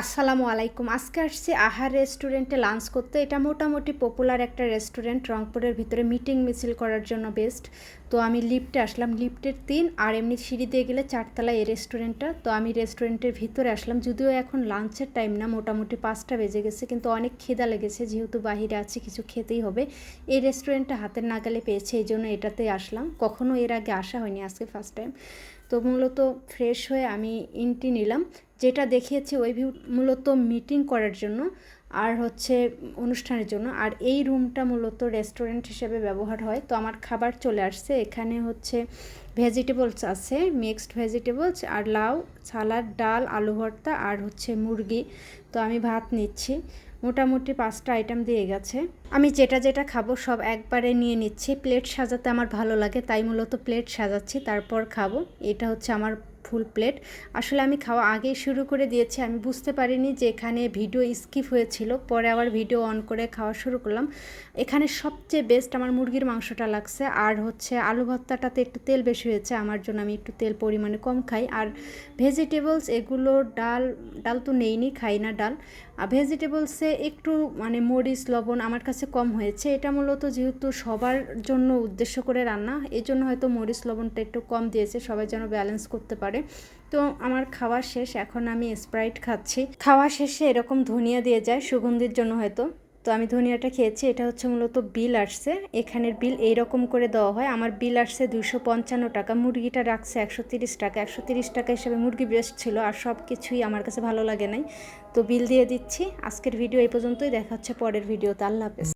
আসসালামু আলাইকুম। আজকে আসছি আহার রেস্টুরেন্টে লাঞ্চ করতে। এটা মোটামুটি পপুলার একটা রেস্টুরেন্ট। রংপুরের ভিতরে মিটিং মিছিল করার জন্য বেস্ট। তো আমি লিফটে আসলাম। লিফটের তিন আর এমনি সিঁড়ি দিয়ে গেলে চারতলা এই রেস্টুরেন্টটা। তো আমি রেস্টুরেন্টের ভিতরে আসলাম। যদিও এখন লাঞ্চের টাইম না, মোটামুটি পাঁচটা বেজে গেছে। কিন্তু অনেক খিদা লেগেছে। যেহেতু বাহিরে আছি, কিছু খেতেই হবে। এই রেস্টুরেন্টটা হাতের নাগালে পেয়েছে, এই জন্য এটাতেই আসলাম। কখনো এর আগে আসা হয়নি আজকে ফার্স্ট টাইম। তো মূলত ফ্রেশ হয়ে আমি ইনটি নিলাম। যেটা দেখিয়েছি ওই ভিউ মূলত মিটিং করার জন্য আর হচ্ছে অনুষ্ঠানের জন্য। আর এই রুমটা মূলত রেস্টুরেন্ট হিসেবে ব্যবহার হয়। তো আমার খাবার চলে আসছে। এখানে হচ্ছে ভেজিটেবলস আছে মিক্সড ভেজিটেবলস আর লাউ, সালাদ, ডাল, আলু ভর্তা আর হচ্ছে মুরগি। তো আমি ভাত নিচ্ছি। মোটামুটি পাঁচটা আইটেম দিয়ে গেছে। আমি যেটা যেটা খাব সব একবারে নিয়ে নিচ্ছি। প্লেট সাজাতে আমার ভালো লাগে, তাই মূলত প্লেট সাজাচ্ছি, তারপর খাব। এটা হচ্ছে আমার ফুল প্লেট। আসলে আমি খাওয়া আগেই শুরু করে দিয়েছি। আমি বুঝতে পারিনি যে এখানে ভিডিও স্কিপ হয়েছিল। পরে আবার ভিডিও অন করে খাওয়া শুরু করলাম। এখানে সবচেয়ে বেস্ট আমার মুরগির মাংসটা লাগছে। আর হচ্ছে আলু ভর্তাটাতে একটু তেল বেশি হয়েছে। আমার জন্য আমি একটু তেল পরিমাণে কম খাই। আর ভেজিটেবলস এগুলো ডাল ডাল তো নেইনি, খাই না ডাল। আর ভেজিটেবলসে একটু মানে মরিচ, লবণ আমার কাছে কম হয়েছে। এটা মূলত যেহেতু সবার জন্য উদ্দেশ্য করে রান্না এই জন্য হয়তো মরিচ, লবণটা একটু কম দিয়েছে। সবাই যেন ব্যালেন্স করতে পারে। তো আমার খাওয়া শেষ, এখন আমি স্প্রাইট খাচ্ছি। খাওয়া শেষে এরকম ধনিয়া দিয়ে যায় সুগন্ধির জন্য হয়তো। তো আমি ধনিয়াটা খেয়েছি, এটা হচ্ছে মূলত বিল আসছে এখানের বিল এইরকম করে দেওয়া হয়। আমার বিল আসছে দুশো পঞ্চান্ন টাকা, মুরগিটা রাখছে একশো তিরিশ টাকা। একশো তিরিশ টাকা হিসেবে মুরগি বেস্ট ছিল আর সব কিছুই আমার কাছে ভালো লাগে নাই। তো বিল দিয়ে দিচ্ছি। আজকের ভিডিও এই পর্যন্তই। দেখা হচ্ছে পরের ভিডিওতে। আল্লাহ হাফেজ।